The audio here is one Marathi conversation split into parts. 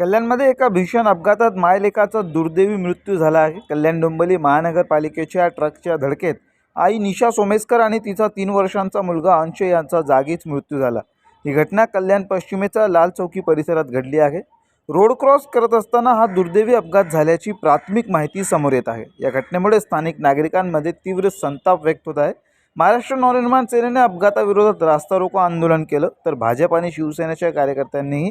कल्याणमध्ये एका भीषण अपघातात मायलेकाचा दुर्दैवी मृत्यू झाला आहे. कल्याण डोंबली महानगरपालिकेच्या ट्रकच्या धडकेत आई निशा सोमेस्कर आणि तिचा तीन वर्षांचा मुलगा अंश यांचा जागीच मृत्यू झाला. ही घटना कल्याण पश्चिमेचा लाल चौकी परिसरात घडली आहे. रोड क्रॉस करत असताना हा दुर्दैवी अपघात झाल्याची प्राथमिक माहिती समोर येत आहे. या घटनेमुळे स्थानिक नागरिकांमध्ये तीव्र संताप व्यक्त होत आहे. महाराष्ट्र नवनिर्माण सेनेने अपघाताविरोधात रास्ता रोको आंदोलन केलं तर भाजप आणि शिवसेनेच्या कार्यकर्त्यांनीही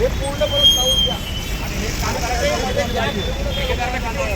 पिछा इधर पिछा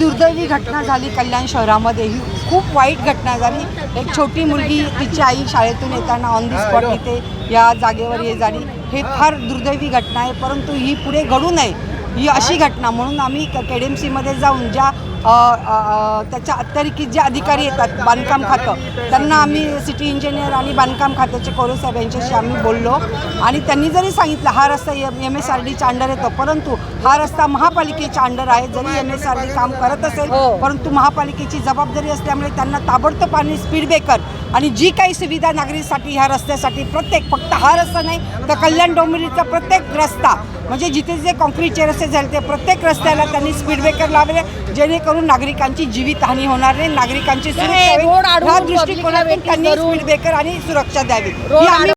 दुर्दैवी घटना झाली कल्याण शहरामध्ये ही खूप वाईट घटना झाली. एक छोटी मुलगी तिची आई शाळेतून येताना ऑन दी स्पॉट इथे या जागेवर ये झाली. हे फार दुर्दैवी घटना आहे परंतु ही पुढे घडू नये. ही अशी घटना म्हणून आम्ही के डी एम सीमध्ये जाऊन ज्या त्याच्या अतिरिक्त जे अधिकारी येतात बांधकाम खातं त्यांना आम्ही सिटी इंजिनियर आणि बांधकाम खात्याचे कोरे साहेब यांच्याशी आम्ही बोललो. आणि त्यांनी जरी सांगितलं हा रस्ता एम एम एस आर डीच्या अंडर येतो परंतु हा रस्ता महापालिकेच्या अंडर आहे. जरी एम एस आर डी काम करत असेल परंतु महापालिकेची जबाबदारी असल्यामुळे त्यांना ताबडतोब आणि स्पीड ब्रेकर आणि जी काही सुविधा नागरिकसाठी ह्या रस्त्यासाठी प्रत्येक फक्त हा रस्ता नाही तर कल्याण डोंबिवलीचा प्रत्येक रस्ता म्हणजे जिथे जे कॉन्क्रीटचे रस्ते झाले ते प्रत्येक रस्त्याला त्यांनी स्पीड ब्रेकर लावले जेणेकरून नागरिकांची जीवितहानी होणार नाही नागरिकांची सुरक्षा होईल. या दृष्टिकोनातून त्यांनी स्पीड ब्रेकर आणि सुरक्षा द्यावी ही आम्ही